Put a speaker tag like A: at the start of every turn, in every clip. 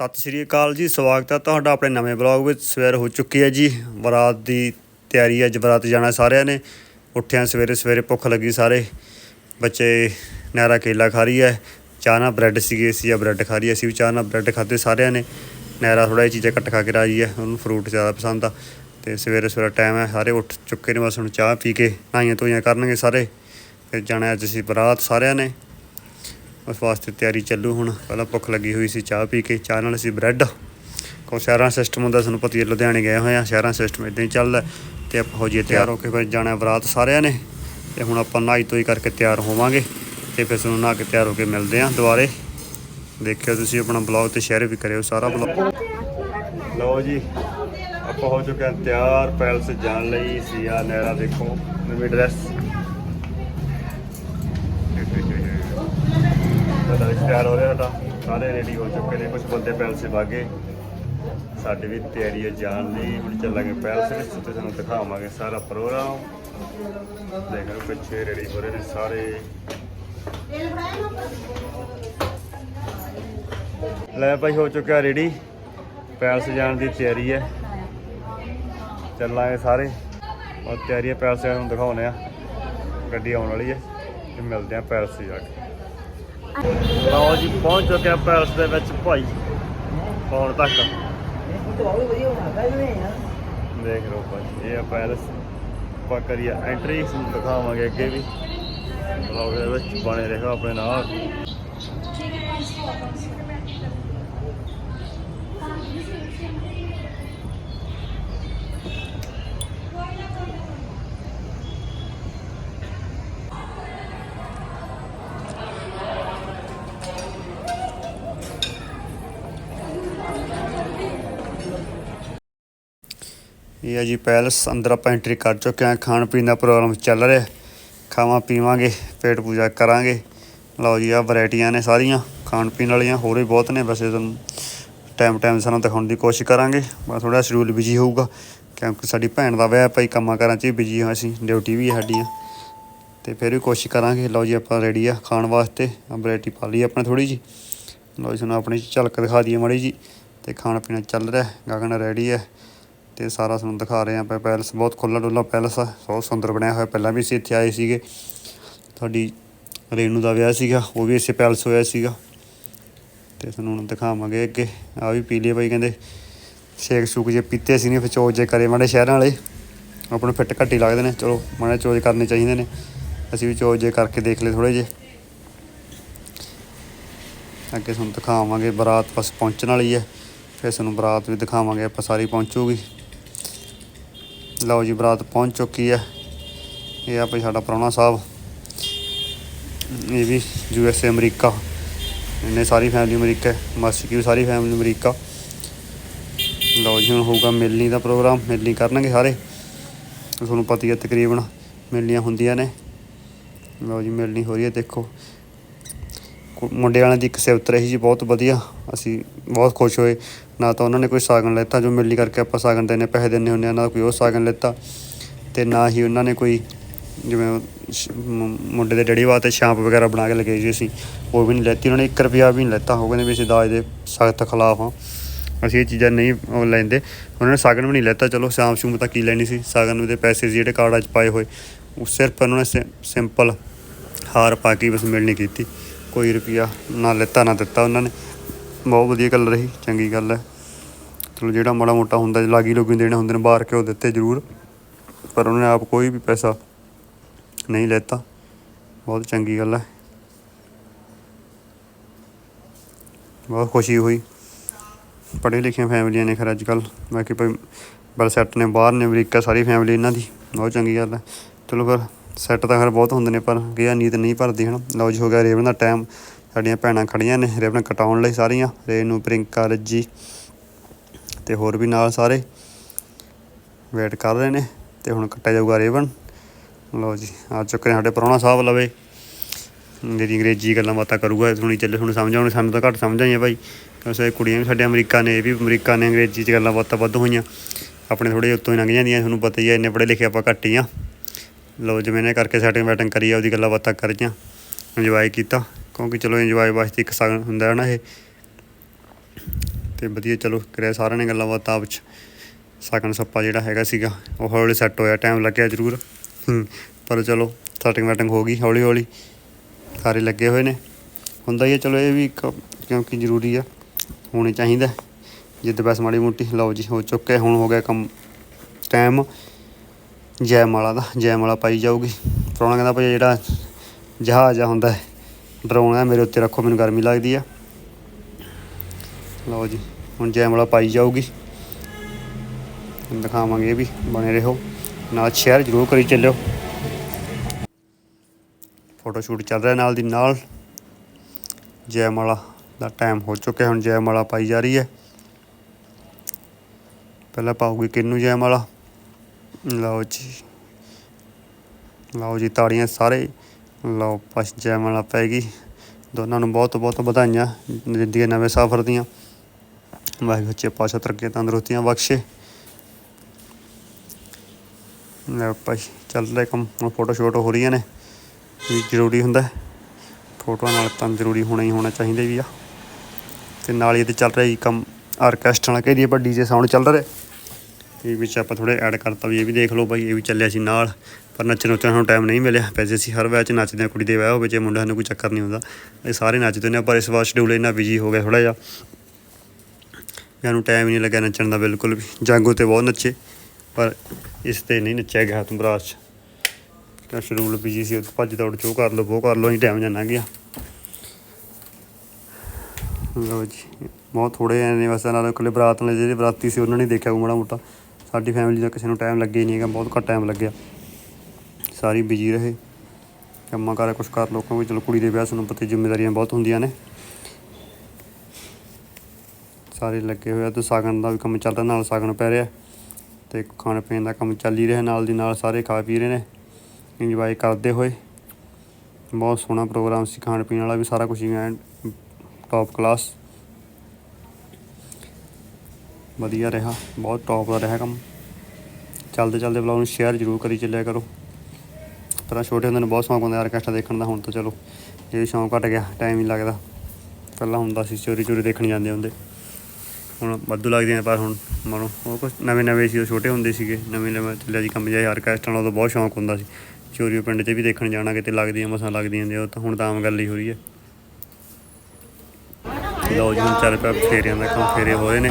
A: ਸਤਿ ਸ਼੍ਰੀ ਅਕਾਲ ਜੀ, ਸਵਾਗਤ ਹੈ ਤੁਹਾਡਾ ਆਪਣੇ ਨਵੇਂ ਬਲੌਗ ਵਿੱਚ। ਸਵੇਰ ਹੋ ਚੁੱਕੀ ਹੈ ਜੀ, ਬਰਾਤ ਦੀ ਤਿਆਰੀ ਹੈ, ਅੱਜ ਬਰਾਤ ਜਾਣਾ ਸਾਰਿਆਂ ਨੇ। ਉੱਠਿਆਂ ਸਵੇਰੇ ਸਵੇਰੇ ਭੁੱਖ ਲੱਗੀ ਸਾਰੇ। ਬੱਚੇ ਨਹਿਰਾ ਕੇਲਾ ਖਾ ਰਹੀ ਹੈ, ਚਾਹ ਨਾਲ ਬ੍ਰੈਡ ਸੀਗੇ, ਅਸੀਂ ਜਾਂ ਬ੍ਰੈਡ ਖਾ ਰਹੀ ਹੈ, ਅਸੀਂ ਵੀ ਚਾਹ ਨਾਲ ਬ੍ਰੈਡ ਖਾਦੇ ਸਾਰਿਆਂ ਨੇ। ਨਹਿਰਾ ਥੋੜਾ ਜਿਹਾ ਚੀਜ਼ਾਂ ਘੱਟ ਖਾ ਕੇ ਰਾਜੀ ਹੈ, ਉਹਨੂੰ ਫਰੂਟ ਜ਼ਿਆਦਾ ਪਸੰਦ ਆ। ਤੇ ਸਵੇਰੇ ਸਵੇਰੇ ਟਾਈਮ ਹੈ, ਸਾਰੇ ਉੱਠ ਚੁੱਕੇ ਨੇ ਬਸ ਹੁਣ ਚਾਹ ਪੀ ਕੇ, ਨਹਾਈਆਂ ਧੋਈਆਂ ਕਰਨਗੇ ਸਾਰੇ। ਫਿਰ ਜਾਣਾ ਅੱਜ ਅਸੀਂ ਬਰਾਤ ਸਾਰਿਆਂ ਨੇ। ਉਸ ਵਾਸਤੇ ਤਿਆਰੀ ਚੱਲੂ ਹੁਣ। ਪਹਿਲਾਂ ਭੁੱਖ ਲੱਗੀ ਹੋਈ ਸੀ ਚਾਹ ਪੀ ਕੇ, ਚਾਹ ਨਾਲ ਅਸੀਂ ਬ੍ਰੈਡ ਕੋ ਸ਼ਹਿਰਾਂ ਸਿਸਟਮ ਹੁੰਦਾ ਤੁਹਾਨੂੰ ਪਤਾ ਹੀ ਲੁਧਿਆਣੇ ਗਏ ਹੋਏ ਆ, ਸ਼ਹਿਰਾਂ ਸਿਸਟਮ ਇਦਾਂ ਹੀ ਚੱਲਦਾ। ਤੇ ਆਪਾਂ ਹੋ ਜੀਏ ਤਿਆਰ ਹੋ ਕੇ ਫਿਰ ਜਾਣਾ ਬਰਾਤ ਸਾਰਿਆਂ ਨੇ। ਤੇ ਹੁਣ ਆਪਾਂ ਨਹਾਈ ਧੋਈ ਕਰਕੇ ਤਿਆਰ ਹੋਵਾਂਗੇ ਤੇ ਫਿਰ ਤੁਹਾਨੂੰ ਨਹਾ ਕੇ ਤਿਆਰ ਹੋ ਕੇ ਮਿਲਦੇ ਆਂ ਦੁਬਾਰੇ। ਦੇਖਿਓ ਤੁਸੀਂ ਆਪਣਾ ਬਲੌਗ ਤੇ ਸ਼ੇਅਰ ਵੀ ਕਰਿਓ ਸਾਰਾ ਬਲੌਗ ਲਓ ਜੀ, ਆਪਾਂ ਹੋ ਚੁੱਕੇ ਹਾਂ ਤਿਆਰ, ਪੈਲਸ ਜਾਣ ਲਈ, ਸੀਆ, ਨਹਿਰਾ ਦੇਖੋ, ਨਵੀਂ ਡਰੈਸ ਤਿਆਰ ਹੋ ਰਿਹਾ ਸਾਡਾ ਸਾਰੇ ਰੈਡੀ ਹੋ ਚੁੱਕੇ ਨੇ ਕੁਝ ਬੰਦੇ ਪੈਲਸੇ ਵਾਗੇ। ਸਾਡੀ ਵੀ ਤਿਆਰੀ ਹੈ ਜਾਣ ਲਈ ਹੁਣ ਚੱਲਾਂਗੇ ਪੈਲਸ ਵਿੱਚ, ਤੇ ਤੁਹਾਨੂੰ ਦਿਖਾਵਾਂਗੇ ਸਾਰਾ ਪ੍ਰੋਗਰਾਮ। ਦੇਖ ਲਓ, ਪਿੱਛੇ ਰੈਡੀ ਹੋ ਰਹੇ ਨੇ ਸਾਰੇ। ਲੈ ਭਾਈ, ਹੋ ਚੁੱਕਿਆ ਰੈਡੀ। ਪੈਲਸ ਜਾਣ ਦੀ ਤਿਆਰੀ ਹੈ। ਚੱਲਾਂਗੇ ਸਾਰੇ। ਔਰ ਤਿਆਰੀ ਹੈ, ਪੈਲਸ ਨੂੰ ਦਿਖਾਉਣੇ ਆ ਗੱਡੀ ਆਉਣ ਵਾਲੀ ਹੈ, ਤੇ ਮਿਲਦੇ ਆ ਪੈਲਸ ਜਾ ਕੇ। ਲਓ ਜੀ, ਪਹੁੰਚ ਚੁੱਕੇ ਆ ਪੈਲਸ ਦੇ ਵਿੱਚ ਭਾਈ। ਹੁਣ ਤੱਕ? ਦੇਖ ਲਓ ਭਾਈ, ਇਹ ਆ ਪੈਲਸ। ਆਪਾਂ ਕਰੀਏ ਐਂਟਰੀ ਤੁਹਾਨੂੰ ਦਿਖਾਵਾਂਗੇ ਅੱਗੇ ਵੀ। ਬਲੌਗ ਦੇ ਵਿੱਚ ਬਣੇ ਰਹੋ ਆਪਣੇ ਨਾਲ। ਇਹ ਆ ਜੀ ਪੈਲਸ, ਅੰਦਰ ਆਪਾਂ ਐਂਟਰੀ ਕਰ ਚੁੱਕੇ ਹਾਂ। ਖਾਣ ਪੀਣ ਦਾ ਪ੍ਰੋਗਰਾਮ ਚੱਲ ਰਿਹਾ। ਖਾਵਾਂ ਪੀਵਾਂਗੇ, ਪੇਟ ਪੂਜਾ ਕਰਾਂਗੇ। ਲਓ ਜੀ ਆ ਵੈਰਾਈਟੀਆਂ ਨੇ ਸਾਰੀਆਂ, ਖਾਣ ਪੀਣ ਵਾਲੀਆਂ ਹੋਰ ਵੀ ਬਹੁਤ ਨੇ। ਵੈਸੇ ਤੁਹਾਨੂੰ ਟਾਈਮ ਟਾਈਮ ਸਾਨੂੰ ਦਿਖਾਉਣ ਦੀ ਕੋਸ਼ਿਸ਼ ਕਰਾਂਗੇ। ਬਸ ਥੋੜਾ ਸ਼ਡਿਊਲ ਬਿਜ਼ੀ ਹੋਊਗਾ। ਕਿਉਂਕਿ ਸਾਡੀ ਭੈਣ ਦਾ ਵਿਆਹ ਭਾਈ ਕੰਮਾਂ ਕਾਰਾਂ 'ਚ ਵੀ ਬਿਜ਼ੀ ਹਾਂ ਅਸੀਂ ਡਿਊਟੀ ਵੀ ਹੈ ਸਾਡੀਆਂ। ਤੇ ਫਿਰ ਵੀ ਕੋਸ਼ਿਸ਼ ਕਰਾਂਗੇ। ਲਓ ਜੀ ਆਪਾਂ ਰੈਡੀ ਆ ਖਾਣ ਵਾਸਤੇ। ਆ ਵੈਰਾਈਟੀ ਪਾ ਲਈ ਆਪਣੇ ਥੋੜੀ ਜੀ ਲਓ ਜੀ ਤੁਹਾਨੂੰ ਆਪਣੀ ਝਲਕ ਦਿਖਾ ਦਈਏ ਮਾੜੀ ਜੀ ਤੇ ਖਾਣਾ ਪੀਣਾ ਚੱਲ ਰਿਹਾ। ਗਗਨ ਰੈਡੀ ਹੈ ਤੇ ਸਾਰਾ ਤੁਹਾਨੂੰ ਦਿਖਾ ਰਹੇ ਆਪਾਂ ਪੈਲਸ, ਬਹੁਤ ਖੁੱਲਾ ਡੁੱਲਾ ਪੈਲਸ ਆ, ਬਹੁਤ ਸੁੰਦਰ ਬਣਿਆ ਹੋਇਆ। ਪਹਿਲਾਂ ਵੀ ਅਸੀਂ ਇੱਥੇ ਆਏ ਸੀਗੇ। ਤੁਹਾਡੀ ਰੇਨੂ ਦਾ ਵਿਆਹ ਸੀਗਾ, ਉਹ ਵੀ ਇਸੇ ਪੈਲਸ ਹੋਇਆ ਸੀਗਾ। ਤੇ ਤੁਹਾਨੂੰ ਹੁਣ ਦਿਖਾਵਾਂਗੇ ਅੱਗੇ। ਆ ਵੀ ਪੀ ਲਈਏ ਬਾਈ, ਕਹਿੰਦੇ ਸ਼ੇਕ ਸ਼ੂਕ ਜੇ ਪੀਤੇ ਸੀ ਨਹੀਂ ਫਿਰ ਚੋਜ ਜੇ ਕਰੇ ਮਾੜੇ ਸ਼ਹਿਰਾਂ ਵਾਲੇ। ਆਪਾਂ ਨੂੰ ਫਿੱਟ ਘੱਟ ਹੀ ਲੱਗਦੇ ਨੇ, ਚਲੋ, ਮਾੜੇ ਚੋਜ ਕਰਨੇ ਚਾਹੀਦੇ ਨੇ। ਅਸੀਂ ਵੀ ਚੋਜ ਜੇ ਕਰਕੇ ਦੇਖ ਲਏ ਥੋੜੇ ਜੇ। ਅੱਗੇ ਤੁਹਾਨੂੰ ਦਿਖਾਵਾਂਗੇ, ਬਰਾਤ ਬਸ ਪਹੁੰਚਣ ਵਾਲੀ ਹੈ ਫਿਰ ਤੁਹਾਨੂੰ ਬਰਾਤ ਵੀ ਦਿਖਾਵਾਂਗੇ, ਆਪਾਂ ਸਾਰੀ ਪਹੁੰਚੂਗੀ। ਲਓ ਜੀ, ਬਰਾਤ ਪਹੁੰਚ ਚੁੱਕੀ ਹੈ। ਇਹ ਆ ਭਾਈ ਸਾਡਾ ਪ੍ਰਾਹੁਣਾ ਸਾਹਿਬ। ਇਹ ਵੀ ਯੂ ਐਸ ਏ ਅਮਰੀਕਾ। ਇਹਨੇ ਸਾਰੀ ਫੈਮਿਲੀ ਅਮਰੀਕਾ ਹੈ। ਮਾਸੀ ਕੀ ਸਾਰੀ ਫੈਮਿਲੀ ਅਮਰੀਕਾ। ਲਓ ਜੀ, ਹੁਣ ਹੋਊਗਾ ਮਿਲਣੀ ਦਾ ਪ੍ਰੋਗਰਾਮ। ਮਿਲਣੀ ਕਰਨਗੇ ਸਾਰੇ। ਤੁਹਾਨੂੰ ਪਤਾ ਹੀ ਹੈ ਤਕਰੀਬਨ ਮਿਲਣੀਆਂ ਹੁੰਦੀਆਂ ਨੇ। ਲਓ ਜੀ ਮਿਲਣੀ ਹੋ ਰਹੀ ਹੈ, ਦੇਖੋ। ਮੁੰਡੇ ਵਾਲਿਆਂ ਦੀ ਇੱਕ ਸਿਫਤ ਰਹੀ ਜੀ ਬਹੁਤ ਵਧੀਆ। ਅਸੀਂ ਬਹੁਤ ਖੁਸ਼ ਹੋਏ। ਨਾ ਤਾਂ ਉਹਨਾਂ ਨੇ ਕੋਈ ਸਾਗਨ ਲੈਤਾ, ਜੋ ਮਿਲਣੀ ਕਰਕੇ ਆਪਾਂ ਸਾਗਨ ਦੇਣੇ, ਪੈਸੇ ਦਿੰਦੇ ਹੁੰਦੇ ਆ, ਨਾ ਕੋਈ ਉਹ ਸਾਗਨ ਲੈਤਾ। ਤੇ ਨਾ ਹੀ ਉਹਨਾਂ ਨੇ ਕੋਈ ਜਿਵੇਂ ਮੁੰਡੇ ਦੇ ਡੈਡੀ ਵਾਸਤੇ ਸ਼ਾਂਪ ਵਗੈਰਾ ਬਣਾ ਕੇ ਲਗੇ ਜੀ ਅਸੀਂ ਉਹ ਵੀ ਨਹੀਂ ਲੈਤੀ। ਉਹਨਾਂ ਨੇ 1 ਰੁਪਿਆ ਵੀ ਨਹੀਂ ਲੈਤਾ। ਉਹ ਕਹਿੰਦੇ ਵੀ ਅਸੀਂ ਦਾਜ ਦੇ ਸਖਤ ਖਿਲਾਫ ਹਾਂ। ਅਸੀਂ ਇਹ ਚੀਜ਼ਾਂ ਨਹੀਂ ਲੈਂਦੇ। ਉਹਨਾਂ ਨੇ ਸਾਗਨ ਵੀ ਨਹੀਂ ਲੈਤਾ। ਚਲੋ ਸ਼ਾਮ ਸ਼ੂਮ ਤਾਂ ਕੀ ਲੈਣੀ ਸੀ? ਸਾਗਨ ਦੇ ਪੈਸੇ ਸੀ ਜਿਹੜੇ ਕਾਰਡਾਂ 'ਚ ਪਾਏ ਹੋਏ। ਉਹ ਸਿਰਫ ਉਹਨਾਂ ਨੇ ਸਿ- ਸਿੰਪਲ ਹਾਰ ਪਾ ਕੇ ਬਸ ਮਿਲਣੀ ਕੀਤੀ। ਕੋਈ ਰੁਪਿਆ ਨਾ ਲੈਤਾ, ਨਾ ਦਿੱਤਾ ਉਹਨਾਂ ਨੇ। ਬਹੁਤ ਵਧੀਆ ਗੱਲ ਰਹੀ, ਚੰਗੀ ਗੱਲ ਹੈ। ਚਲੋ ਜਿਹੜਾ ਮਾੜਾ ਮੋਟਾ ਹੁੰਦਾ, ਲਾਗੀ ਲੋਕੀ ਦੇਣੇ ਹੁੰਦੇ ਨੇ, ਬਾਹਰ ਕੇ ਦਿੱਤੇ ਜ਼ਰੂਰ। ਪਰ ਉਹਨਾਂ ਨੇ ਆਪ ਕੋਈ ਵੀ ਪੈਸਾ ਨਹੀਂ ਲੈਤਾ। ਬਹੁਤ ਚੰਗੀ ਗੱਲ ਹੈ। ਬਹੁਤ ਖੁਸ਼ੀ ਹੋਈ। ਪੜ੍ਹੇ ਲਿਖੇ ਫੈਮਲੀਆਂ ਨੇ ਖਰ ਅੱਜ ਕੱਲ੍ਹ ਬਾਕੀ ਭਾਈ ਬਲ ਸੈੱਟ ਨੇ, ਬਾਹਰ ਨੇ ਅਮਰੀਕਾ, ਸਾਰੀ ਫੈਮਿਲੀ ਇਹਨਾਂ ਦੀ। ਬਹੁਤ ਚੰਗੀ ਗੱਲ ਹੈ। ਚਲੋ ਫਿਰ ਸੈੱਟ ਤਾਂ ਖਰ ਬਹੁਤ ਹੁੰਦੇ ਨੇ, ਪਰ ਗਿਆ ਨੀਂਦ ਨਹੀਂ ਭਰਦੀ, ਹਨ। ਲਓ ਜੀ, ਹੋ ਗਿਆ ਰੇਵਨ ਦਾ ਟਾਈਮ ਸਾਡੀਆਂ ਭੈਣਾਂ ਖੜੀਆਂ ਨੇ ਰੇਵਨ ਕਟਾਉਣ ਲਈ ਸਾਰੀਆਂ। ਰੇਨੂ ਪ੍ਰਿੰਕਾ ਰੱਜੀ ਤੇ ਹੋਰ ਵੀ ਨਾਲ ਸਾਰੇ ਵੇਟ ਕਰ ਰਹੇ ਨੇ ਤੇ ਹੁਣ ਕੱਟਿਆ ਜਾਊਗਾ ਰੇਵਨ ਲਓ ਜੀ, ਆ ਚੁੱਕੇ ਸਾਡੇ ਪ੍ਰਾਹੁਣਾ ਸਾਹਿਬ, ਲਵੇ। ਮੇਰੀ ਅੰਗਰੇਜ਼ੀ ਗੱਲਾਂ ਬਾਤਾਂ ਕਰੂਗਾ ਸੁਣੀ ਚੱਲੇ, ਹੁਣ ਸਮਝ ਆਉਣੀ, ਸਾਨੂੰ ਤਾਂ ਘੱਟ ਸਮਝ ਆਈਆਂ ਭਾਈ ਕਿਉਂਕਿ ਕੁੜੀਆਂ ਵੀ ਸਾਡੇ ਅਮਰੀਕਾ ਨੇ, ਇਹ ਵੀ ਅਮਰੀਕਾ ਨੇ ਅੰਗਰੇਜ਼ੀ 'ਚ ਗੱਲਾਂ ਬਾਤਾਂ ਵੱਧ ਹੋਈਆਂ। ਆਪਣੇ ਥੋੜੇ ਉੱਤੋਂ ਹੀ ਲੰਘ ਜਾਂਦੀਆਂ, ਤੁਹਾਨੂੰ ਪਤਾ ਹੀ ਆ, ਇੰਨੇ ਪੜ੍ਹੇ ਲਿਖੇ ਆਪਾਂ ਘੱਟ ਹੀ ਆ। ਲਓ ਜਿਵੇਂ ਨੇ ਕਰਕੇ ਸੈਟਿੰਗ ਵੈਟਿੰਗ ਕਰੀ ਆ, ਉਹਦੀ ਗੱਲਾਂ ਬਾਤਾਂ ਕਰੀਆਂ। ਇੰਜੋਏ ਕੀਤਾ, ਕਿਉਂਕਿ ਚਲੋ ਇੰਜੋਏ ਵਾਸਤੇ ਇੱਕ ਸਗਨ ਹੁੰਦਾ ਹੈ ਨਾ ਇਹ। ਤੇ ਵਧੀਆ, ਚਲੋ, ਕਰਿਆ ਸਾਰਿਆਂ ਨੇ ਗੱਲਾਂ ਬਾਤਾਂ ਆਪ ਚ। ਸਾਕਨ ਸੱਪਾ ਜਿਹੜਾ ਹੈਗਾ ਸੀਗਾ, ਉਹ ਹੌਲੀ ਸੈੱਟ ਹੋਇਆ ਟਾਈਮ ਲੱਗਿਆ ਜ਼ਰੂਰ। ਪਰ ਚਲੋ ਸੈਟਿੰਗ ਵੈਟਿੰਗ ਹੋ ਗਈ ਹੌਲੀ ਹੌਲੀ ਸਾਰੇ ਲੱਗੇ ਹੋਏ ਨੇ। ਹੁੰਦਾ ਹੀ ਹੈ, ਚਲੋ, ਇਹ ਵੀ ਇੱਕ, ਕਿਉਂਕਿ ਜ਼ਰੂਰੀ ਆ, ਹੋਣੀ ਚਾਹੀਦਾ। ਜਿੱਦ ਬਸ ਮਾੜੀ ਮੋਟੀ, ਲਓ ਜੀ, ਹੋ ਚੁੱਕਿਆ, ਹੁਣ ਹੋ ਗਿਆ ਕੰਮ ਟਾਈਮ ਜੈਮਾਲਾ ਦਾ, ਜੈਮਾਲਾ ਪਾਈ ਜਾਊਗੀ। ਪ੍ਰਾਹੁਣਾ ਕਹਿੰਦਾ ਭਾਈ ਜਿਹੜਾ ਜਹਾਜ਼ ਆ ਹੁੰਦਾ ਹੈ, ਡਰੋਨ ਆ, ਮੇਰੇ ਉੱਤੇ ਰੱਖੋ, ਮੈਨੂੰ ਗਰਮੀ ਲੱਗਦੀ ਆ। ਲਓ ਜੀ, ਹੁਣ ਜੈਮਾਲਾ ਪਾਈ ਜਾਊਗੀ। ਦਿਖਾਵਾਂਗੇ ਇਹ ਵੀ, ਬਣੇ ਰਹੋ। ਨਾਲ ਸ਼ੇਅਰ ਜ਼ਰੂਰ ਕਰੀ ਚੱਲਿਓ। ਫੋਟੋ ਸ਼ੂਟ ਚੱਲ ਰਿਹਾ ਨਾਲ ਦੀ ਨਾਲ। ਜੈਮਾਲਾ ਦਾ ਟਾਈਮ ਹੋ ਚੁੱਕਿਆ, ਹੁਣ ਜੈਮਾਲਾ ਪਾਈ ਜਾ ਰਹੀ ਹੈ। ਪਹਿਲਾਂ ਪਾਉਗੀ ਕਿੰਨੂ ਜੈਮਾਲਾ? ਲਓ ਜੀ। ਲਓ ਜੀ, ਤਾੜੀਆਂ ਸਾਰੇ। ਲਓ ਪਛ ਜੈਮਾਲਾ ਪੈ ਗਈ। ਦੋਨਾਂ ਨੂੰ ਬਹੁਤ ਬਹੁਤ ਵਧਾਈਆਂ ਜ਼ਿੰਦਗੀ ਨਵੇਂ ਸਫ਼ਰ ਦੀਆਂ। ਵਾਹਿਗੁਰੂ ਸੱਚੇ ਪਾਤਸ਼ਾਹ ਤਰੱਕੀਆਂ ਤੰਦਰੁਸਤੀਆਂ ਬਖਸ਼ੇ। ਲੈ ਭਾਈ, ਚੱਲ ਰਿਹਾ ਕੰਮ। ਫੋਟੋ ਸ਼ੂਟ ਹੋ ਰਹੀਆਂ ਨੇ। ਵੀ ਜ਼ਰੂਰੀ ਹੁੰਦਾ। ਫੋਟੋਆਂ ਨਾਲ ਤਾਂ ਜ਼ਰੂਰੀ ਹੋਣਾ ਹੀ ਹੋਣਾ ਚਾਹੀਦਾ ਵੀ ਆ। ਤੇ ਨਾਲ ਹੀ ਇਹਦੇ ਚੱਲ ਰਿਹਾ ਜੀ ਕੰਮ। ਆਰਕੈਸਟਰਾ ਵਾਲਾ ਕਹਿ ਦਈਏ, ਪਰ ਡੀਜੇ ਸਾਊਂਡ ਚੱਲ ਰਿਹਾ। ਇਹ ਵਿੱਚ ਆਪਾਂ ਥੋੜੇ ਐਡ ਕਰਤਾ ਵੀ, ਇਹ ਵੀ ਦੇਖ ਲਓ ਭਾਈ ਇਹ ਵੀ ਚੱਲਿਆ ਸੀ ਨਾਲ। ਪਰ ਨੱਚਣ ਨੁੱਚਣ ਸਾਨੂੰ ਟਾਈਮ ਨਹੀਂ ਮਿਲਿਆ। ਪੈਸੇ ਅਸੀਂ ਹਰ ਵਿਆਹ 'ਚ ਨੱਚਦੇ ਹਾਂ ਕੁੜੀ ਦੇ ਵਿਆਹ ਹੋਵੇ ਜੇ ਮੁੰਡਾ ਨੂੰ ਕੋਈ ਚੱਕਰ ਨਹੀਂ ਹੁੰਦਾ। ਇਹ ਸਾਰੇ ਨੱਚਦੇ ਨੇ, ਪਰ ਇਸ ਵਾਰ ਸ਼ਡਿਊਲ ਇੰਨਾ ਬਿਜ਼ੀ ਹੋ ਗਿਆ ਥੋੜਾ ਜਿਹਾ। ਮੈਨੂੰ ਟਾਈਮ ਹੀ ਨਹੀਂ ਲੱਗਿਆ ਨੱਚਣ ਦਾ ਬਿਲਕੁਲ ਵੀ। ਜਾਗੋ ਤੇ ਬਹੁਤ ਨੱਚੇ, ਪਰ ਇਸ ਤੇ ਨਹੀਂ ਨੱਚਿਆ ਗਿਆ ਤੁਮਰਾਜ 'ਚ। ਤਾਂ ਸ਼ਡਿਊਲ ਬਿਜ਼ੀ ਸੀ, ਉੱਥੇ ਭੱਜ ਦੌੜ ਚੋ ਕਰ ਲਓ, ਉਹ ਕਰ ਲਓ, ਅਸੀਂ ਟਾਈਮ ਜਾਣਾ ਗਿਆ। ਲਓ ਜੀ, ਬਹੁਤ ਥੋੜੇ ਨੇ ਬਸ, ਨਾਲ ਇਕੱਲੇ ਬਰਾਤ ਵਾਲੇ ਜਿਹੜੇ ਬਰਾਤੀ ਸੀ, ਉਹਨਾਂ ਨੇ ਦੇਖਿਆ ਮਾੜਾ ਮੋਟਾ। ਸਾਡੀ ਫੈਮਿਲੀ ਦਾ ਕਿਸੇ ਨੂੰ ਟਾਈਮ ਲੱਗੇ ਨਹੀਂ ਹੈਗਾ, ਬਹੁਤ ਘੱਟ ਟਾਈਮ ਲੱਗਿਆ। ਸਾਰੀ ਬਿਜ਼ੀ ਰਹੇ। ਕੰਮਾਂ ਕਾਰੇ ਕੁਛ ਕਰ ਲੋ ਕਿਉਂਕਿ ਚਲੋ ਕੁੜੀ ਦੇ ਵਿਆਹ ਸਾਨੂੰ ਪਤਾ ਹੀ ਜ਼ਿੰਮੇਵਾਰੀਆਂ ਬਹੁਤ ਹੁੰਦੀਆਂ ਨੇ। ਸਾਰੇ ਲੱਗੇ ਹੋਏ ਆ ਤੇ ਸਾਗਣ ਦਾ ਵੀ ਕੰਮ ਚੱਲ ਰਿਹਾ ਨਾਲ ਸਾਗਣ ਪੈ ਰਿਹਾ। ਤੇ ਖਾਣ ਪੀਣ ਦਾ ਕੰਮ ਚੱਲ ਹੀ ਰਿਹਾ, ਨਾਲ ਦੀ ਨਾਲ ਸਾਰੇ ਖਾ ਪੀ ਰਹੇ ਨੇ। ਇੰਜੋਏ ਕਰਦੇ ਹੋਏ। ਬਹੁਤ ਸੋਹਣਾ ਪ੍ਰੋਗਰਾਮ ਸੀ, ਖਾਣ ਪੀਣ ਵਾਲਾ ਵੀ ਸਾਰਾ ਕੁਝ ਹੀ ਐਂਡ ਟੌਪ ਕਲਾਸ ਵਧੀਆ ਰਿਹਾ, ਬਹੁਤ ਟੌਪ ਦਾ ਰਿਹਾ ਕੰਮ। ਚੱਲਦੇ ਚੱਲਦੇ ਵਲੌਗ ਨੂੰ ਸ਼ੇਅਰ ਜ਼ਰੂਰ ਕਰੀ ਚੱਲਿਆ ਕਰੋ। ਪਹਿਲਾਂ ਛੋਟੇ ਹੁੰਦੇ ਨੂੰ ਬਹੁਤ ਸ਼ੌਂਕ ਹੁੰਦਾ ਆਰਕੈਸਟਰਾ ਦੇਖਣ ਦਾ, ਹੁਣ ਤਾਂ ਚਲੋ ਇਹ ਸ਼ੌਂਕ ਘਟ ਗਿਆ ਟਾਈਮ ਹੀ ਲੱਗਦਾ। ਪਹਿਲਾਂ ਹੁੰਦਾ ਸੀ ਚੋਰੀ ਚੋਰੀ ਦੇਖਣ ਜਾਂਦੇ ਹੁੰਦੇ। ਹੁਣ ਵਾਧੂ ਲੱਗਦੀਆਂ ਨੇ ਪਰ ਹੁਣ ਮਨੋ ਉਹ ਕੁਛ ਨਵੇਂ ਨਵੇਂ ਸੀ, ਉਹ ਛੋਟੇ ਹੁੰਦੇ ਸੀਗੇ, ਨਵੇਂ ਨਵੇਂ ਚੱਲਿਆ ਜੀ ਕੰਮ ਜਿਹਾ ਆਰਕੈਸਟਰਾ ਨਾਲ ਉਦੋਂ ਬਹੁਤ ਸ਼ੌਂਕ ਹੁੰਦਾ ਸੀ। ਚੋਰੀ ਪਿੰਡ 'ਚ ਵੀ ਦੇਖਣ ਜਾਣਾ, ਕਿਤੇ ਲੱਗਦੀਆਂ ਮਸਾਂ ਲੱਗਦੀਆਂ ਨੇ ਉਹ ਤਾਂ ਹੁਣ ਤਾਂ ਆਮ ਗੱਲ ਹੀ ਹੋ ਰਹੀ ਹੈ ਲਓ ਜੀ, ਹੁਣ ਚੱਲ ਪਿਆ ਫੇਰਿਆਂ ਦਾ ਕੰਮ, ਫੇਰੇ ਹੋਏ ਨੇ।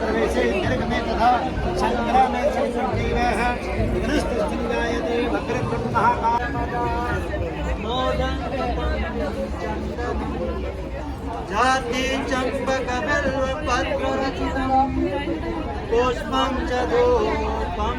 B: सर्वेशेन्द्रगमे तथा शङ्करमे संसुग्रीवः विघ्नस्तुष्टिजायते भद्रब्रह्मः जाति चम्पकबिल्वपत्ररचितम् पुष्पं च धूपं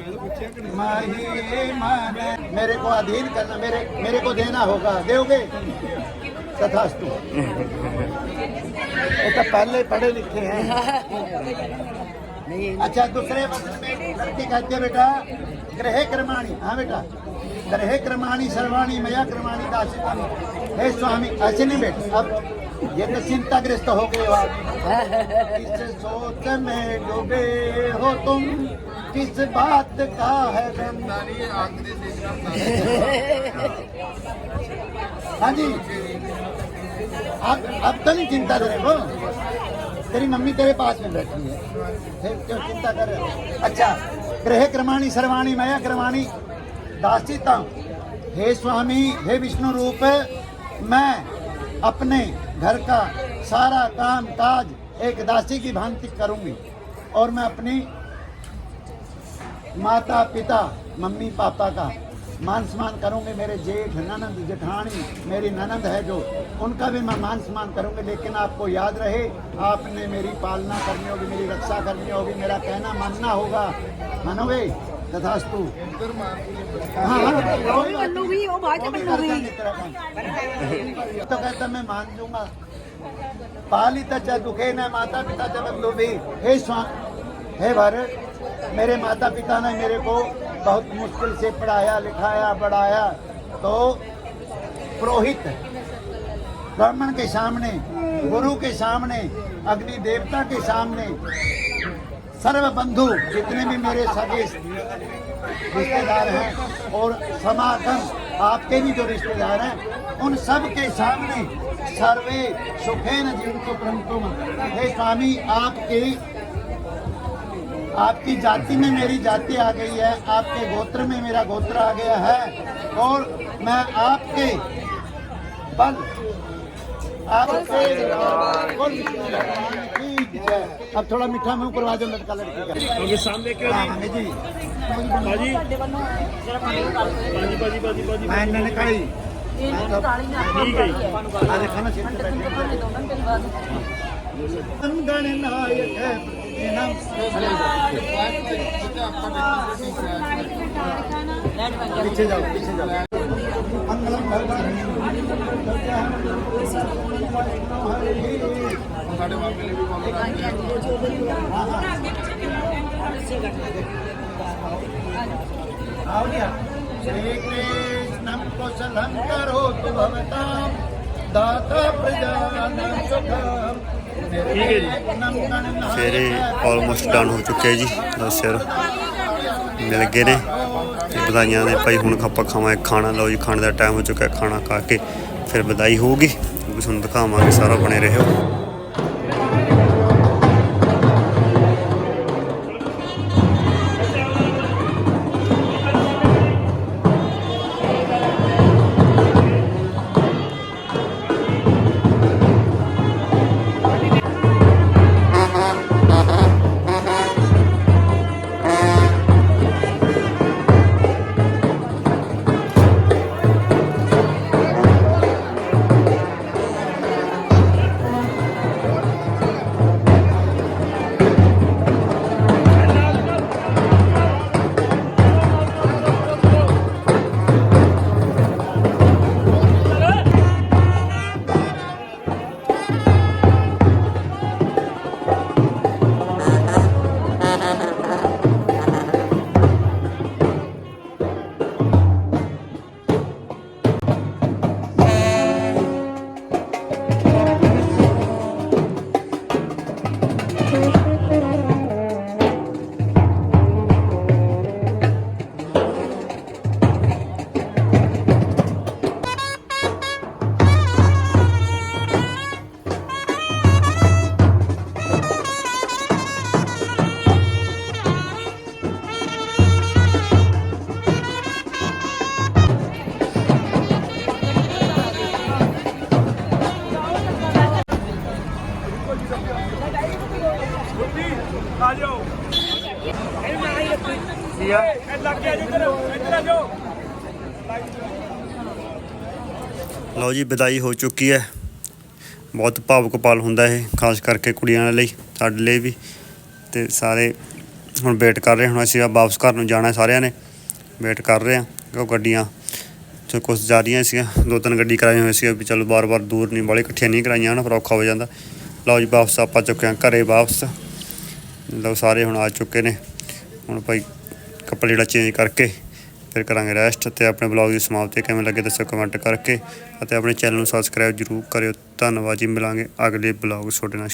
B: मेरे को अधीन करना, मेरे मेरे को देना होगा। दोगे? तथास्तु। तो पहले पढ़े लिखे हैं। अच्छा दूसरे लड़की कहती बेटा, ग्रह क्रमाणी। हाँ बेटा। ग्रह क्रमाणी, सर्वाणी, मया क्रमाणी दासितानि हे स्वामी, ऐसे नहीं बैठ। अब ये तो चिंताग्रस्त हो गए सोच में डूबे हो तुम। किस बात का है हाँ जी। अब अब तो नहीं चिंता करे वो तेरी मम्मी तेरे पास में बैठी है। क्यों चिंता कर रहे अच्छा ग्रह क्रमाणी, सर्वाणी, मया क्रमाणी, दासिता हे। स्वामी, हे विष्णु रूप, मैं अपने घर का सारा काम काज एक दासी की भांति करूँगी और मैं अपनी माता पिता मम्मी पापा का मान सम्मान करूँगी मेरे जेठ ननंद जेठानी मेरी ननंद है जो उनका भी मैं मान सम्मान करूँगी लेकिन आपको याद रहे आपने मेरी पालना करनी होगी मेरी रक्षा करनी होगी मेरा कहना मानना होगा। मनोवे तथास्तु। हाँ, हाँ। तो कहता मैं मान लूँगा। पाली तो तुखे दुखे न माता पिता जब लोभी हे स्वामी हे भारत मेरे माता पिता ने मेरे को बहुत मुश्किल से पढ़ाया, लिखाया, बढ़ाया। तो पुरोहित, ब्राह्मण के सामने, गुरु के सामने, अग्नि देवता के सामने, सर्व बंधु जितने भी मेरे सगे, रिश्तेदार हैं और समागम, आपके भी जो रिश्तेदार हैं, उन सब के सामने सर्वे सुखेन जिनको प्रंतुम हे स्वामी, आपकी आपकी जाति में मेरी जाति आ गई है आपके गोत्र में मेरा गोत्र आ गया है और मैं आपके बल आपके अब थोड़ा मीठा मुँह करवा दो लड़का लड़की का।
C: सामने के
B: हाँ, जी। बाजी। सीट पे बैठे गण नायक है पीछे जाओ पीछे जाओ मंगलम भगवान आओ गया श्री कृष्णम कुशलम करो तु भवतां दाता प्रजानां सुखम
C: ਠੀਕ ਹੈ ਜੀ
A: ਫਿਰ ਇਹ ਆਲਮੋਸਟ ਡਨ ਹੋ ਚੁੱਕਿਆ ਜੀ ਦਸ ਸਿਰ ਮਿਲ ਗਏ ਨੇ। ਤੇ ਵਧਾਈਆਂ ਨੇ ਭਾਈ, ਹੁਣ ਆਪਾਂ ਖਾਵਾਂ ਖਾਣਾ। ਲਓ ਜੀ, ਖਾਣ ਦਾ ਟਾਈਮ ਹੋ ਚੁੱਕਾ ਖਾਣਾ ਖਾ ਕੇ ਫਿਰ ਵਧਾਈ ਹੋਊਗੀ। ਉਹ ਤੁਹਾਨੂੰ ਦਿਖਾਵਾਂਗੇ ਸਾਰਾ ਬਣੇ ਰਹੋ। ਲਓ ਜੀ, ਵਿਦਾਈ ਹੋ ਚੁੱਕੀ ਹੈ। ਬਹੁਤ ਭਾਵੁਕ ਪਲ ਹੁੰਦਾ ਇਹ, ਖਾਸ ਕਰਕੇ ਕੁੜੀਆਂ ਲਈ, ਸਾਡੇ ਲਈ ਵੀ। ਤੇ ਸਾਰੇ ਹੁਣ ਵੇਟ ਕਰ ਰਹੇ, ਹੁਣ ਅਸੀਂ ਵਾਪਸ ਘਰ ਨੂੰ ਜਾਣਾ ਸਾਰਿਆਂ ਨੇ। ਵੇਟ ਕਰ ਰਹੇ ਆ ਕਿਉਂ ਗੱਡੀਆਂ ਤੇ ਕੁਝ ਜਾ ਰਹੀਆਂ ਸੀਗੀਆਂ, ਦੋ ਤਿੰਨ ਗੱਡੀ ਕਰਾਈਆਂ ਹੋਈਆਂ ਸੀ ਵੀ ਚਲੋ ਬਾਰ-ਬਾਰ ਦੂਰ ਨਹੀਂ ਵਾਲੇ ਇਕੱਠੀਆਂ ਨਹੀਂ ਕਰਾਈਆਂ, ਨਾ ਫਿਰ ਔਖਾ ਹੋ ਜਾਂਦਾ। ਲਓ ਜੀ, ਵਾਪਸ ਆਪਾਂ ਚੁੱਕਿਆ ਹਾਂ ਘਰੇ ਵਾਪਸ। ਲਓ, ਸਾਰੇ ਹੁਣ ਆ ਚੁੱਕੇ ਨੇ। ਹੁਣ ਭਾਈ, ਕੱਪੜੇ ਜਿਹੜਾ ਚੇਂਜ ਕਰਕੇ ਫਿਰ ਕਰਾਂਗੇ ਰੈਸਟ ਤੇ ਆਪਣੇ ਬਲੌਗ ਦੀ ਸਮਾਪਤੀ। ਕਿਵੇਂ ਲੱਗੇ ਦੱਸੋ ਕਮੈਂਟ ਕਰਕੇ ਅਤੇ ਆਪਣੇ ਚੈਨਲ ਨੂੰ ਸਬਸਕ੍ਰਾਈਬ ਜਰੂਰ ਕਰਿਓ। ਧੰਨਵਾਦ ਜੀ, ਮਿਲਾਂਗੇ ਅਗਲੇ ਬਲੌਗ ਤੁਹਾਡੇ ਨਾਲ।